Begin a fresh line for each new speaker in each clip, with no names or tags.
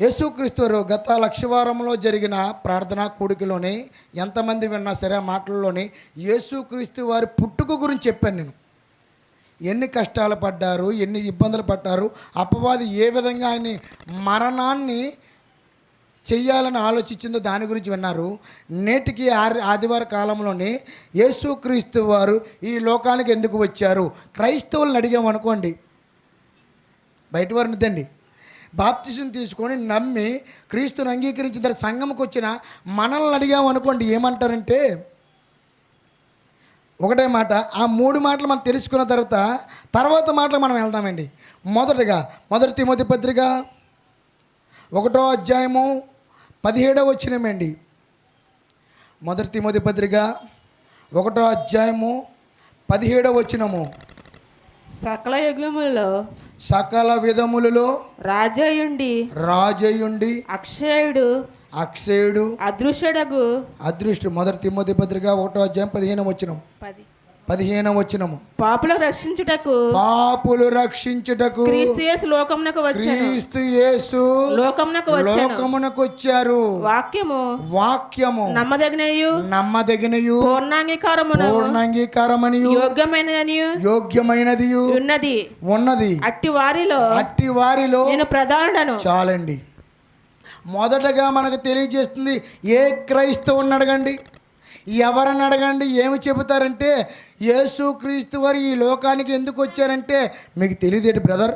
యేసుక్రీస్తు వారు గత లక్షవారంలో జరిగిన ప్రార్థనా కూడికలోని ఎంతమంది విన్నా సరే ఆ మాటల్లోని యేసుక్రీస్తు వారి పుట్టుకు గురించి చెప్పాను నేను. ఎన్ని కష్టాలు పడ్డారు ఎన్ని ఇబ్బందులు పడ్డారు అపవాది ఏ విధంగా ఆయన మరణాన్ని చెయ్యాలని ఆలోచించిందో దాని గురించి విన్నారు. నేటికి ఆది ఆదివార కాలంలోనే యేసుక్రీస్తు వారు ఈ లోకానికి ఎందుకు వచ్చారు? క్రైస్తవులను అడిగామనుకోండి. బయట వారు వద్దండి బాప్తిజం తీసుకొని నమ్మి క్రీస్తుని అంగీకరించిన తర్వాత సంఘంకి వచ్చిన మనల్ని అడిగామనుకోండి ఏమంటారంటే ఒకటే మాట ఆ మూడు మాటలు మనం తెలుసుకున్న తర్వాత తర్వాత మాటలు మనం వెళ్దామండి. మొదటగా మొదటి తిమోతి పత్రిక ఒకటో అధ్యాయము పదిహేడవ వచ్చినమండి మొదటి తిమోతి పత్రిక ఒకటో అధ్యాయము పదిహేడవ వచ్చినము
సకల యుగములలో
సకల విధములలో
రాజయుండి
రాజయుండి
అక్షయుడు
అక్షయుడు
అదృశ్యుడగు
అదృష్టి. మొదటి తిమ్మతి పత్రిక ఒకటో అధ్యాయం పదిహేను వచ్చినము
పది
పదిహేను వచ్చినము
పాపులను రక్షించుటకు
పాపులు రక్షించుటకు
క్రీస్తు యేసు లోకమునకు వచ్చాను.
క్రీస్తు యేసు
లోకమునకు వచ్చాను.
లోకమునకు వచ్చారు.
వాక్యము
వాక్యము
నమ్మదగినయు
నమ్మదగినయు
పూర్ణాంగీకారమును
పూర్ణాంగీకారమనియు
యోగ్యమైనదనియు
యోగ్యమైనది
ఉన్నది.
ఉన్నది.
అట్టి వారిలో
అట్టి వారిలో
నేను ప్రధానుడను.
చాలండి. మొదటగా మనకు తెలియజేస్తుంది ఏ క్రైస్తవుని అడగండి? ఎవరని అడగండి ఏమి చెబుతారంటే యేసు క్రీస్తు వారు ఈ లోకానికి ఎందుకు వచ్చారంటే మీకు తెలియదేటి బ్రదర్?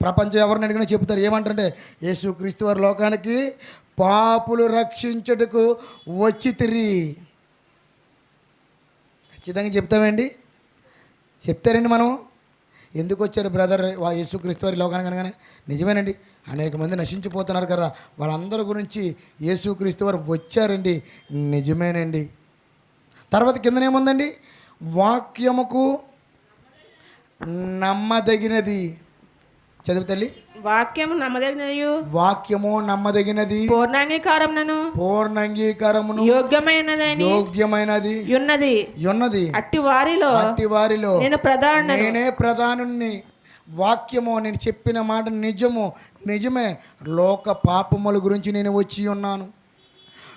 ప్రపంచం ఎవరిని అడిగినా చెబుతారు. ఏమంటారంటే యేసు క్రీస్తు వారి లోకానికి పాపులు రక్షించుటకు వచ్చి తిరిగి. ఖచ్చితంగా చెప్తామండి. చెప్తారండి మనం. ఎందుకు వచ్చారు బ్రదర్? వా యేసుక్రీస్తు వారి లోకానికి అనగానే నిజమేనండి. అనేక మంది నశించిపోతున్నారు కదా. వాళ్ళందరి గురించి యేసుక్రీస్తు వారు వచ్చారండి. నిజమేనండి. తర్వాత కిందనేముందండి వాక్యముకు నమ్మదగినది. చదువు తల్లి.
వాక్యము నమ్మదగినయు.
వాక్యము నమ్మదగినది.
పూర్ణాంగీకారమును.
పూర్ణ అంగీకారమును
యోగ్యమైనదని.
యోగ్యమైనది.
ఉన్నది.
ఉన్నది.
అట్టి వారిలో
అట్టి వారిలో.
నేను ప్రధానుడను
నేనే ప్రధానుణ్ణి. వాక్యము నేను చెప్పిన మాట నిజము. నిజమే. లోక పాపముల గురించి నేను వచ్చి ఉన్నాను.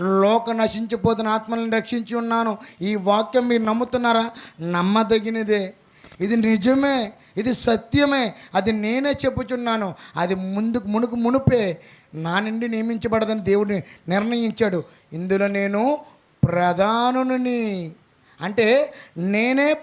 లోక నశించిపోతున్న ఆత్మలను రక్షించి ఉన్నాను. ఈ వాక్యం మీరు నమ్ముతున్నారా? నమ్మదగినదే. ఇది నిజమే ఇది సత్యమే అది నేనే చెప్పుచున్నాను. అది ముందుకు మునుకు మునుపే నా నుండి నియమించబడదని దేవుడిని నిర్ణయించాడు. ఇందులో నేను ప్రధానుని అంటే నేనే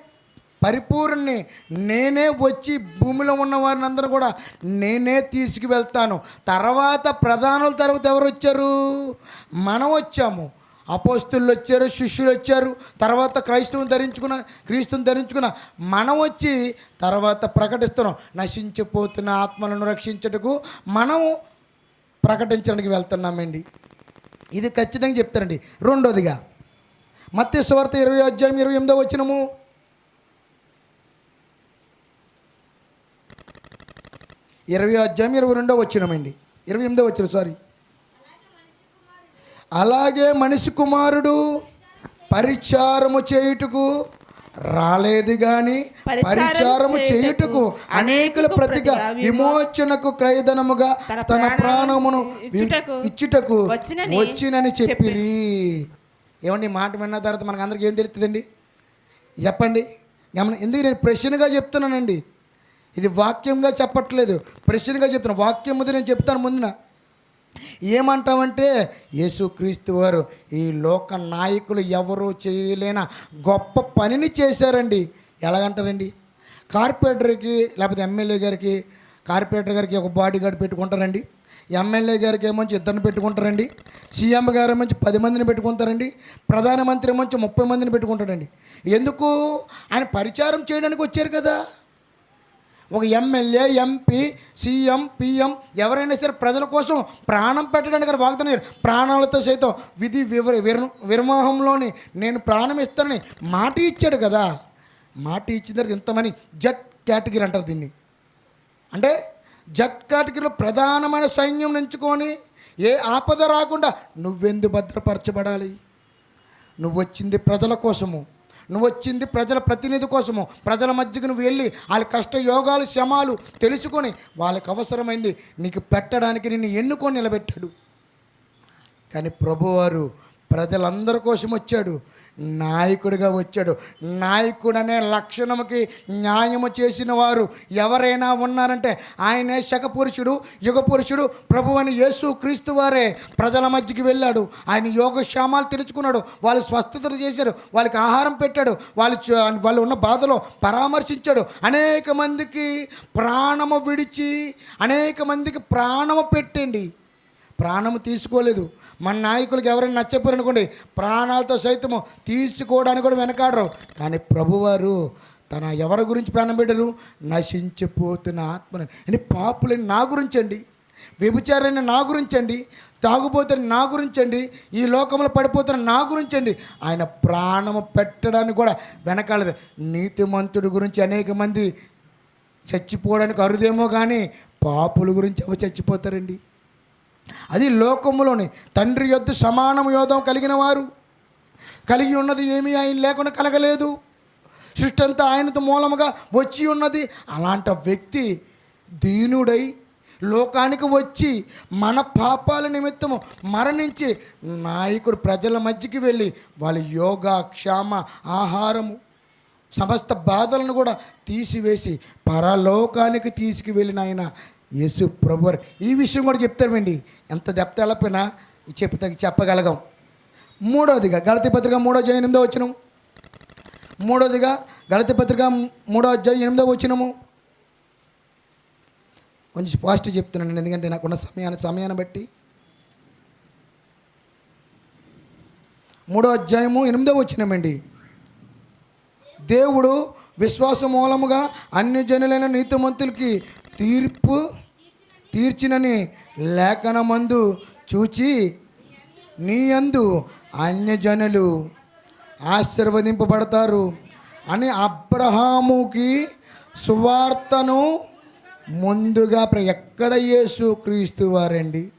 పరిపూర్ణని నేనే వచ్చి భూమిలో ఉన్న వారిని అందరూ కూడా నేనే తీసుకువెళ్తాను. తర్వాత ప్రధానుల తర్వాత ఎవరు వచ్చారు? మనం వచ్చాము. అపోస్తులు వచ్చారు శిష్యులు వచ్చారు తర్వాత క్రైస్తవం ధరించుకున్న క్రీస్తుని ధరించుకున్న మనం వచ్చి తర్వాత ప్రకటిస్తున్నాం. నశించిపోతున్న ఆత్మలను రక్షించుటకు మనం ప్రకటించడానికి వెళ్తున్నామండి. ఇది ఖచ్చితంగా చెప్తారండి. రెండోదిగా మత్స్య స్వార్థ ఇరవై అధ్యాయం ఇరవై ఎనిమిదో వచ్చినము ఇరవై అధ్యాయం ఇరవై రెండో వచ్చినమండి ఇరవై ఎనిమిదో వచ్చిన సారీ అలాగే మనిషి కుమారుడు పరిచారము చేయుటకు రాలేదు గాని
పరిచారము
చేయుటకు అనేకుల ప్రతిగా విమోచనకు క్రయధనముగా తన ప్రాణమును
ఇచ్చుటకు వచ్చినని
చెప్పిరి. ఏమండి మాట విన్న తర్వాత మనకు అందరికీ ఏం తెలుస్తుందండి? చెప్పండి. గమన ఎందుకు నేను ప్రశ్నగా చెప్తున్నానండి? ఇది వాక్యంగా చెప్పట్లేదు. ప్రశ్నగా చెప్తున్నా. వాక్యం ముందు నేను చెప్తాను ముందున. ఏమంటామంటే యేసుక్రీస్తు వారు ఈ లోక నాయకులు ఎవరు చేయలేన గొప్ప పనిని చేశారండి. ఎలాగంటారండి? కార్పొరేటర్కి లేకపోతే ఎమ్మెల్యే గారికి కార్పొరేటర్ గారికి ఒక బాడీ గార్డ్ పెట్టుకుంటారండి. ఎమ్మెల్యే గారికి ఏమొంచి ఇద్దరిని పెట్టుకుంటారండి. సీఎం గారు మంచి పది మందిని పెట్టుకుంటారండి. ప్రధానమంత్రి మంచి ముప్పై మందిని పెట్టుకుంటాడండి. ఎందుకు? ఆయన పరిచారం చేయడానికి వచ్చారు కదా. ఒక ఎమ్మెల్యే ఎంపీ సీఎం పిఎం ఎవరైనా సరే ప్రజల కోసం ప్రాణం పెట్టడానికి అక్కడ వాగ్దానం ప్రాణాలతో సైతం విధి వివర విర విరమోహంలోని నేను ప్రాణం ఇస్తానని మాట ఇచ్చాడు కదా. మాట ఇచ్చిన తర్వాత ఇంతమని జట్ కేటగిరీ అంటారు దీన్ని. అంటే జట్ కేటగిరీలో ప్రధానమైన సైన్యం ఎంచుకొని ఏ ఆపద రాకుండా నువ్వెందు భద్రపరచబడాలి? నువ్వు వచ్చింది ప్రజల కోసము. నువ్వు వచ్చింది ప్రజల ప్రతినిధి కోసము. ప్రజల మధ్యకు నువ్వు వెళ్ళి వాళ్ళ కష్ట యోగాలు శమాలు తెలుసుకొని వాళ్ళకి అవసరమైంది నీకు పెట్టడానికి నిన్ను ఎన్నుకొని నిలబెట్టాడు. కానీ ప్రభువారు ప్రజలందరి కోసం వచ్చాడు నాయకుడిగా వచ్చాడు. నాయకుడు అనే లక్షణముకి న్యాయము చేసిన వారు ఎవరైనా ఉన్నారంటే ఆయనే శకపురుషుడు యుగపురుషుడు ప్రభు అని యేసు క్రీస్తు వారే. ప్రజల మధ్యకి వెళ్ళాడు. ఆయన యోగక్షేమాలు తెలుసుకున్నాడు. వాళ్ళు స్వస్థతలు చేశాడు వాళ్ళకి ఆహారం పెట్టాడు. వాళ్ళు వాళ్ళు ఉన్న బాధలో పరామర్శించాడు. అనేక మందికి ప్రాణము విడిచి అనేక మందికి ప్రాణము పెట్టండి. ప్రాణము తీసుకోలేదు. మన నాయకులకు ఎవరైనా నచ్చపోరు అనుకోండి ప్రాణాలతో సైతము తీసుకోవడానికి కూడా వెనకాడరు. కానీ ప్రభువారు తన ఎవరి గురించి ప్రాణం పెట్టరు? నశించిపోతున్న ఆత్మని. అని పాపులని నా గురించి అండి వ్యభిచారాన్ని నా గురించి అండి తాగుబోతున్న నా గురించి అండి ఈ లోకంలో పడిపోతున్న నా గురించి అండి ఆయన ప్రాణము పెట్టడానికి కూడా వెనకాడదు నీతిమంతుడి గురించి అనేక మంది చచ్చిపోవడానికి అరుదేమో కానీ పాపుల గురించి ఎవరు చచ్చిపోతారండి? అది లోకములోని తండ్రి యొద్దు సమానము యోధం కలిగిన వారు. కలిగి ఉన్నది ఏమీ ఆయన లేకుండా కలగలేదు. సృష్టి అంతా ఆయనతో మూలముగా వచ్చి ఉన్నది. అలాంటి వ్యక్తి దీనుడై లోకానికి వచ్చి మన పాపాల నిమిత్తము మరణించి నాయకుడు ప్రజల మధ్యకి వెళ్ళి వాళ్ళ యోగా క్షామ ఆహారము సమస్త బాధలను కూడా తీసివేసి పరలోకానికి తీసుకువెళ్ళిన ఆయన యేసు ప్రభువర్. ఈ విషయం కూడా చెప్తామండి ఎంత డెప్త్ వెళ్ళపోయినా చెప్తా చెప్పగలగం. మూడవదిగా గలతి పత్రిక మూడో అధ్యాయం ఎనిమిదో వచ్చినం మూడోదిగా గలతి పత్రిక మూడో అధ్యాయం ఎనిమిదో వచ్చినము కొంచెం ఫాస్ట్ చెప్తున్నాను ఎందుకంటే నాకున్న సమయాన్ని సమయాన్ని బట్టి. మూడో అధ్యాయము ఎనిమిదో వచ్చినామండి దేవుడు విశ్వాస మూలముగా అన్ని జనులైన నీతిమంతులకి తీర్పు తీర్చినని లేఖనమందు చూచి నీ యందు అన్యజనులు ఆశీర్వదింపబడతారు అని అబ్రహాముకి సువార్తను ముందుగా ప్ర- ఎక్కడ యేసు క్రీస్తు వారండి?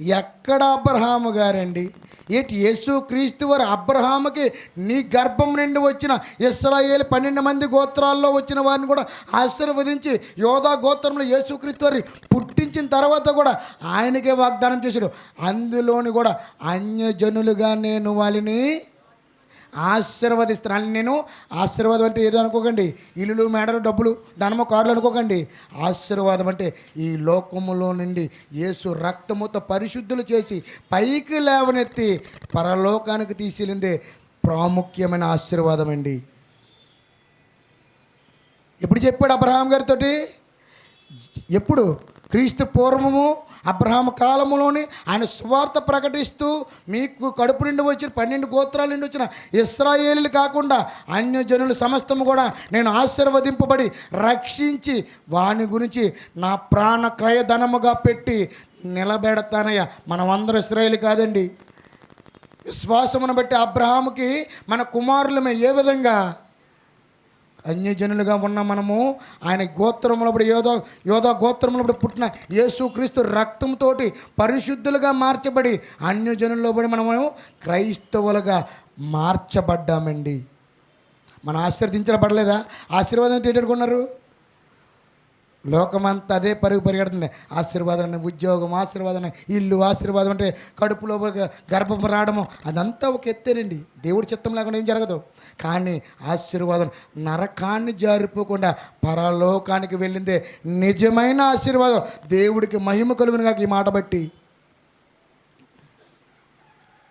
ఎక్కడ అబ్రహాము గారండి? ఏంటి యేసు క్రీస్తు వారు అబ్రహాముకి నీ గర్భం నుండి వచ్చిన ఇస్రాయేల్ పన్నెండు మంది గోత్రాల్లో వచ్చిన వారిని కూడా ఆశీర్వదించి యోధా గోత్రంలో యేసుక్రీస్తు వారి పుట్టించిన తర్వాత కూడా ఆయనకే వాగ్దానం చేశాడు. అందులోని కూడా అన్యజనులుగా నేను వాళ్ళని ఆశీర్వదిస్తున్నాను. నేను ఆశీర్వాదం అంటే ఏదో అనుకోకండి. ఇల్లులు మేడలు డబ్బులు ధనము కార్లు అనుకోకండి. ఆశీర్వాదం అంటే ఈ లోకములో నుండి యేసు రక్తముతో పరిశుద్ధులు చేసి పైకి లేవనెత్తి పరలోకానికి తీసుకెళ్ళిందే ప్రాముఖ్యమైన ఆశీర్వాదం అండి ఎప్పుడు చెప్పాడు అబ్రహాం గారితోటి? ఎప్పుడు క్రీస్తు పూర్వము అబ్రహాం కాలములోని ఆయన స్వార్థ ప్రకటిస్తూ మీకు కడుపు నుండి వచ్చిన పన్నెండు గోత్రాల నుండి వచ్చిన ఇస్రాయేలీలు కాకుండా అన్యజనులు సమస్తము కూడా నేను ఆశీర్వదింపబడి రక్షించి వాని గురించి నా ప్రాణ క్రయధనముగా పెట్టి నిలబెడతానయ్యా. మనం అందరం ఇస్రాయేల్ కాదండి. విశ్వాసమును బట్టి అబ్రహాముకి మన కుమారులమే ఏ విధంగా అన్యజనులుగా ఉన్న మనము ఆయన గోత్రములప్పుడు యోధ యోధా గోత్రములప్పుడు పుట్టిన యేసుక్రీస్తు రక్తంతో పరిశుద్ధులుగా మార్చబడి అన్యజనుల్లో పడి మనము క్రైస్తవులుగా మార్చబడ్డామండి. మనం ఆశీర్వదించబడలేదా? ఆశీర్వాదం అంటే ఏంటి అనుకున్నారు? లోకమంతా అదే పరుగు పరిగెడుతుంది. ఆశీర్వాదం ఉద్యోగం ఆశీర్వాదం ఇల్లు ఆశీర్వాదం అంటే కడుపులో గర్భం రావడము. అదంతా ఒక ఎత్తేనండి. దేవుడి చిత్తం లేకుండా ఏం జరగదు. కానీ ఆశీర్వాదం నరకాన్ని జారిపోకుండా పరలోకానికి వెళ్ళిందే నిజమైన ఆశీర్వాదం. దేవుడికి మహిమ కలుగును కాక ఈ మాట బట్టి.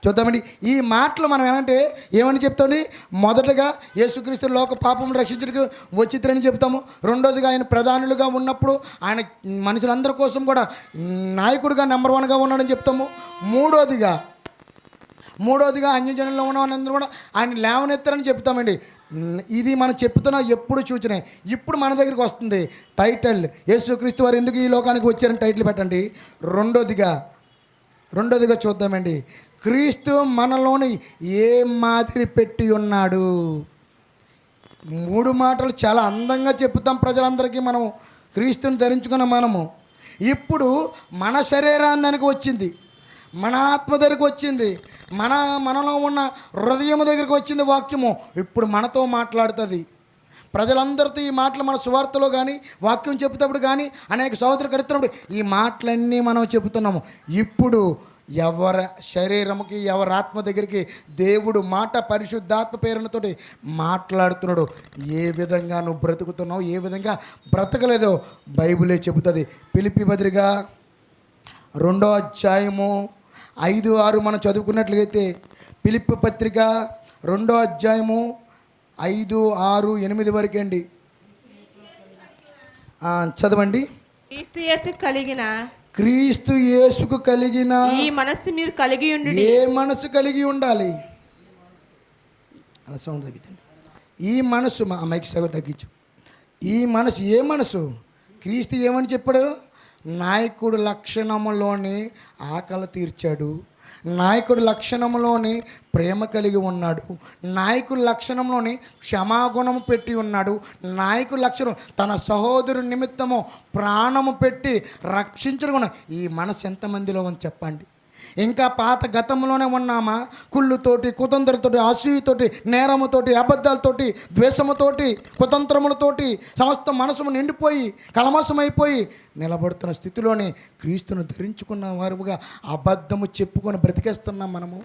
చూద్దామండి. ఈ మాటలు మనం ఏమంటే ఏమని చెప్తామండి? మొదటగా యేసుక్రీస్తు లోక పాపం రక్షించడానికి వచ్చిద్రని చెప్తాము. రెండోదిగా ఆయన ప్రధానులుగా ఉన్నప్పుడు ఆయన మనుషులందరి కోసం కూడా నాయకుడిగా నెంబర్ వన్గా ఉన్నాడని చెప్తాము. మూడోదిగా మూడోదిగా అన్యజనుల్లో ఉన్న వాళ్ళందరూ కూడా ఆయన లేవనెత్తారని చెప్తామండి. ఇది మనం చెప్తున్నా ఎప్పుడు చూచినాయి ఇప్పుడు మన దగ్గరికి వస్తుంది టైటిల్. యేసుక్రీస్తు వారు ఎందుకు ఈ లోకానికి వచ్చారని టైటిల్ పెట్టండి. రెండోదిగా రెండోదిగా చూద్దామండి. క్రీస్తు మనలోని ఏ మాదిరి పెట్టి ఉన్నాడు? మూడు మాటలు చాలా అందంగా చెప్తాం ప్రజలందరికీ మనము క్రీస్తుని ధరించుకున్న మనము. ఇప్పుడు మన శరీరానికి వచ్చింది. మన ఆత్మ దగ్గరికి వచ్చింది. మన మనలో ఉన్న హృదయం దగ్గరికి వచ్చింది వాక్యము. ఇప్పుడు మనతో మాట్లాడుతుంది. ప్రజలందరితో ఈ మాటలు మన సువార్తలో కానీ వాక్యం చెబుతప్పుడు కానీ అనేక సహోదరు కడుతున్నప్పుడు ఈ మాటలన్నీ మనం చెబుతున్నాము. ఇప్పుడు ఎవరి శరీరముకి ఎవరి ఆత్మ దగ్గరికి దేవుడు మాట పరిశుద్ధాత్మ పేరునతోటి మాట్లాడుతున్నాడు. ఏ విధంగా నువ్వు బ్రతుకుతున్నావు ఏ విధంగా బ్రతకలేదో బైబిలే చెబుతుంది. పిలిపి బదిరిగా రెండో అధ్యాయము ఐదు ఆరు మనం చదువుకున్నట్లయితే పిలిపి పత్రిక రెండో అధ్యాయము ఐదు ఆరు ఎనిమిది వరకు అండి. చదవండి.
క్రీస్తు కలిగిన
క్రీస్తు యేసుకు కలిగిన
ఈ మనస్సు మీరు కలిగి ఉండు
ఏ మనసు కలిగి ఉండాలి? అలా సౌండ్ తగ్గిందండి ఈ మనసు మా అమ్మాయికి సగం తగ్గించు. ఈ మనసు ఏ మనసు క్రీస్తు ఏమని చెప్పాడు? నాయకుడు లక్షణములోని ఆకలి తీర్చాడు. నాయకుడి లక్షణంలోని ప్రేమ కలిగి ఉన్నాడు. నాయకుడి లక్షణంలోని క్షమాగుణము పెట్టి ఉన్నాడు. నాయకుడి లక్షణం తన సహోదరు నిమిత్తము ప్రాణము పెట్టి రక్షించడం. ఈ మనసు ఎంతమందిలో ఉంది చెప్పండి. ఇంకా పాత గతంలోనే ఉన్నామా? కుళ్ళుతోటి కుతంత్రతోటి అసూయతోటి నేరముతోటి అబద్ధాలతోటి ద్వేషముతోటి కుతంత్రములతోటి సమస్త మనసుము నిండిపోయి కలమసమైపోయి నిలబడుతున్న స్థితిలోనే క్రీస్తును ధరించుకున్న వారుగా అబద్ధము చెప్పుకొని బ్రతికేస్తున్నాం మనము.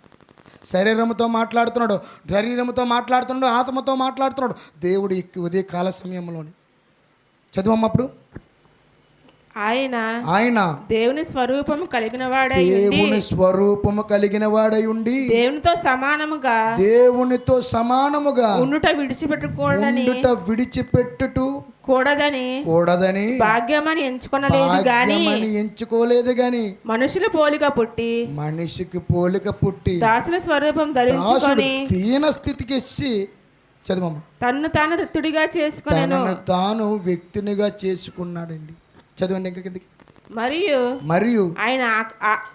శరీరముతో మాట్లాడుతున్నాడు శరీరముతో మాట్లాడుతున్నాడు ఆత్మతో మాట్లాడుతున్నాడు దేవుడు ఉదయ కాల సమయంలోని. చదువమ్మప్పుడు
ఆయన
ఆయన
దేవుని స్వరూపము కలిగిన వాడై
దేవుని స్వరూపము కలిగిన వాడై ఉండి
దేవునితో సమానముగా
దేవునితో సమానముగా
ఉండుట విడిచిపెట్టకూడదని
ఉండుట విడిచిపెట్టుట
కూడదని
కూడదని
భాగ్యమని ఎంచుకొనలేదు గాని
ఎంచుకోలేదు గాని
మనుషుల పోలిక పుట్టి
మనిషికి పోలిక పుట్టి
దాసుల స్వరూపం ధరించుకొని
దీన స్థితికి ఇచ్చి చదవమ్మ.
తన్ను తాను రిత్తుడిగా చేసుకునేను.
తనను తాను వ్యక్తినిగా చేసుకున్నాడండి. చదవండి ఇంకా కిందకి.
మరియు
మరియు
ఆయన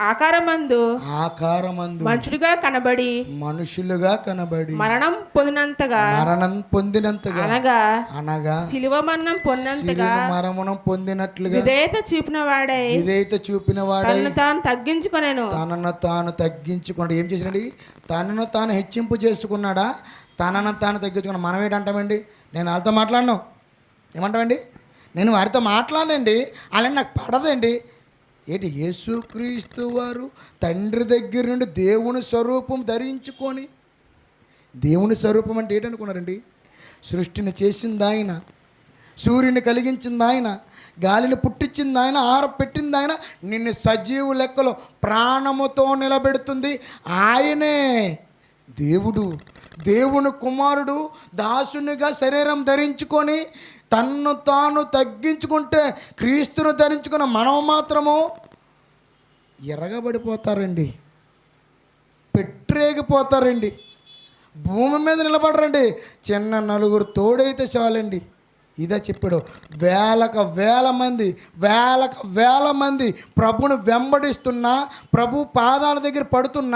ఆకారమందు
ఆకారమందు
మనుషుడిగా కనబడి
మనుషులుగా కనబడి
మరణం పొందినంతగా
మరణం పొందినంతగా
అనగా
అనగా
శిలువ మరణం పొందినంతగా
మరణం పొందినట్లుగా
విధేయత చూపిన వాడై
ఇదైతే చూపిన వాడై
తన్ను తాను తగ్గించుకొనేను.
తనను తాను తగ్గించుకున్నాడు. ఏం చేసినాడు తనను తాను హెచ్చింపు చేసుకున్నాడా? తనను తాను తగ్గించుకున్నాడు. మనం ఏంటంటామండి నేను వాళ్ళతో మాట్లాడను. ఏమంటామండి? నేను వారితో మాట్లాడండి అలా నాకు పడదండి. ఏంటి యేసుక్రీస్తు వారు తండ్రి దగ్గర నుండి దేవుని స్వరూపం ధరించుకొని దేవుని స్వరూపం అంటే ఏంటనుకున్నారండి? సృష్టిని చేసింది ఆయన సూర్యుని కలిగించింది ఆయన గాలిని పుట్టించింది ఆయన ఆరపెట్టింది ఆయన నిన్ను సజీవు లెక్కలో ప్రాణముతో నిలబెడుతుంది. ఆయనే దేవుడు దేవుని కుమారుడు దాసునిగా శరీరం ధరించుకొని తన్ను తాను తగ్గించుకుంటే క్రీస్తును ధరించుకున్న మనం మాత్రము ఎరగబడిపోతారండి పెట్టరేగిపోతారండి భూమి మీద నిలబడరండి. చిన్న నలుగురు తోడైతే చాలండి. ఇదే చెప్పాడు వేలకు వేల మంది వేలకు వేల మంది ప్రభును వెంబడిస్తున్నా ప్రభు పాదాల దగ్గర పడుతున్నా